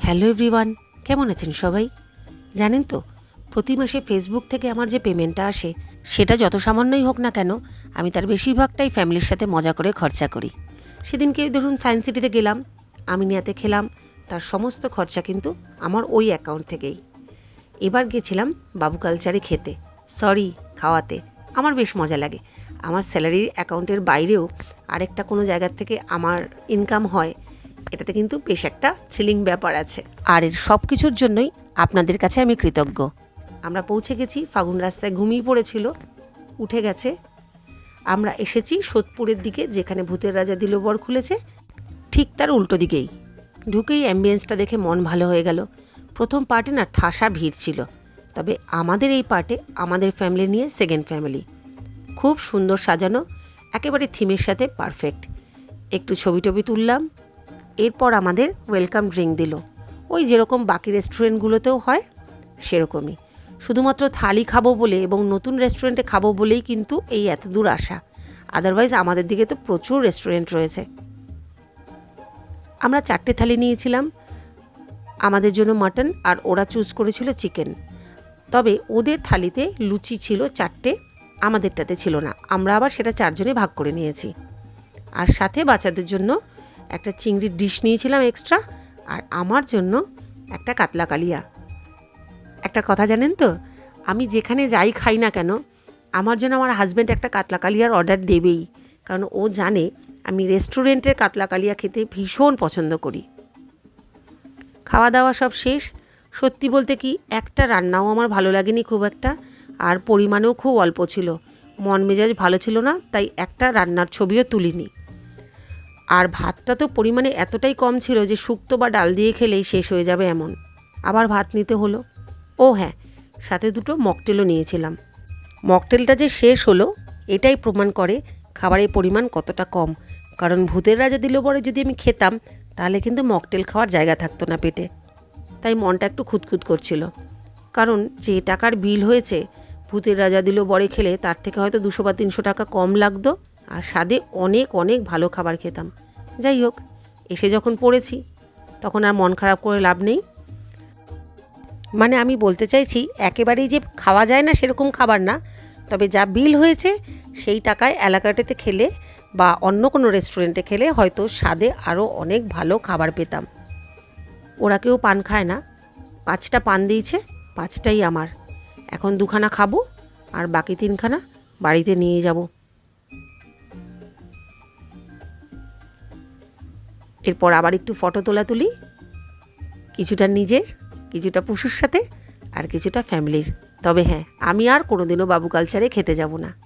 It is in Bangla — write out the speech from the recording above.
হ্যালো এভরিওয়ান, কেমন আছেন সবাই? জানেন তো, প্রতি মাসে ফেসবুক থেকে আমার যে পেমেন্টটা আসে, সেটা যত সামান্যই হোক না কেন, আমি তার বেশিরভাগটাই ফ্যামিলির সাথে মজা করে খরচা করি। সেদিনকে ধরুন সায়েন্স সিটিতে গেলাম, আমি নিয়াতে খেলাম, তার সমস্ত খরচা কিন্তু আমার ওই অ্যাকাউন্ট থেকেই। এবার গেছিলাম বাবু কালচারে খেতে, সরি, খাওয়াতে, আমার বেশ মজা লাগে। আমার স্যালারির অ্যাকাউন্টের বাইরেও আরেকটা কোনো জায়গার থেকে আমার ইনকাম হয় এটাতে কিন্তু বেশ একটা থ্রিলিং ব্যাপার আছে। আর এর সব কিছুর জন্যই আপনাদের কাছে আমি কৃতজ্ঞ। আমরা পৌঁছে গেছি, ফাগুন রাস্তায় ঘুমিয়ে পড়েছিল, উঠে গেছে। আমরা এসেছি সোদপুরের দিকে, যেখানে ভূতের রাজা দিলবর খুলেছে। ঠিক তার উল্টো দিকেই। ঢুকেই অ্যাম্বিয়েন্সটা দেখে মন ভালো হয়ে গেল। প্রথম পার্টে না ঠাসা ভিড় ছিল। তবে আমাদের এই পার্টে আমাদের ফ্যামিলি নিয়ে সেকেন্ড ফ্যামিলি খুব সুন্দর সাজানো, একেবারে থিমের সাথে পারফেক্ট একটু ছবি টবি তুললাম এরপর আমাদের ওয়েলকাম ড্রিঙ্ক দিল। ওই যেরকম বাকি রেস্টুরেন্টগুলোতেও হয়, সেরকমই। শুধুমাত্র থালি খাব বলে এবং নতুন রেস্টুরেন্টে খাব বলেই কিন্তু এই এত দূর আসা। আদারওয়াইজ আমাদের দিকে তো প্রচুর রেস্টুরেন্ট রয়েছে। আমরা চারটে থালি নিয়েছিলাম, আমাদের জন্য মাটন আর ওরা চুজ করেছিল চিকেন তবে ওদের থালিতে লুচি ছিল চারটে, আমাদেরটাতে ছিল না। আমরা আবার সেটা চারজনে ভাগ করে নিয়েছি। আর সাথে বাচ্চাদের জন্য একটা চিংড়ির ডিশ নিয়েছিলাম এক্সট্রা আর আমার জন্য একটা কাতলা কালিয়া। একটা কথা জানেন তো, আমি যেখানে যাই খাই না কেন, আমার জন্য আমার হাজব্যান্ড একটা কাতলা কালিয়ার অর্ডার দেবেই। কারণ ও জানে আমি রেস্টুরেন্টের কাতলা কালিয়া খেতে ভীষণ পছন্দ করি। খাওয়া দাওয়া সব শেষ। সত্যি বলতে কি, একটা রান্নাও আমার ভালো লাগেনি খুব একটা, আর পরিমাণেও খুব অল্প ছিল। মন মেজাজ ভালো ছিল না, তাই একটা রান্নার ছবিও তুলিনি। আর ভাতটা তো পরিমাণে এতটাই কম ছিল যে শুক্তো বা ডাল দিয়ে খেলেই শেষ হয়ে যাবে এমন। আবার ভাত নিতে হলো। ও হ্যাঁ সাথে দুটো মকটেলও নিয়েছিলাম। মকটেলটা যে শেষ হলো, এটাই প্রমাণ করে খাবারের পরিমাণ কতটা কম। কারণ ভূতের রাজা দিল পরে যদি আমি খেতাম, তাহলে কিন্তু মকটেল খাওয়ার জায়গা থাকতো না পেটে। তাই মনটা একটু খুঁতখুত করছিল। কারণ যে টাকার বিল হয়েছে, ভূতের রাজা দিল বড়ে খেলে তার থেকে হয়তো দুশো বা তিনশো টাকা কম লাগতো। আর স্বাদে অনেক অনেক ভালো খাবার খেতাম। যাই হোক, এসে যখন পড়েছি, তখন আর মন খারাপ করে লাভ নেই। মানে আমি বলতে চাইছি, একেবারেই যে খাওয়া যায় না সেরকম খাবার না, তবে যা বিল হয়েছে সেই টাকায় এলাকাটাতে খেলে বা অন্য কোনো রেস্টুরেন্টে খেলে হয়তো স্বাদে আরও অনেক ভালো খাবার পেতাম। ওরা কেউ পান খায় না। পাঁচটা পান দিয়েছে, পাঁচটাই আমার। এখন দুখানা খাব আর বাকি তিনখানা বাড়িতে নিয়ে যাব। এরপর আবার একটু ফটো তোলা তুলি। কিছুটা নিজের, কিছুটা পশুর সাথে আর কিছুটা ফ্যামিলির। তবে হ্যাঁ আমি আর কোনোদিনও বাবু কালচারে খেতে যাব না।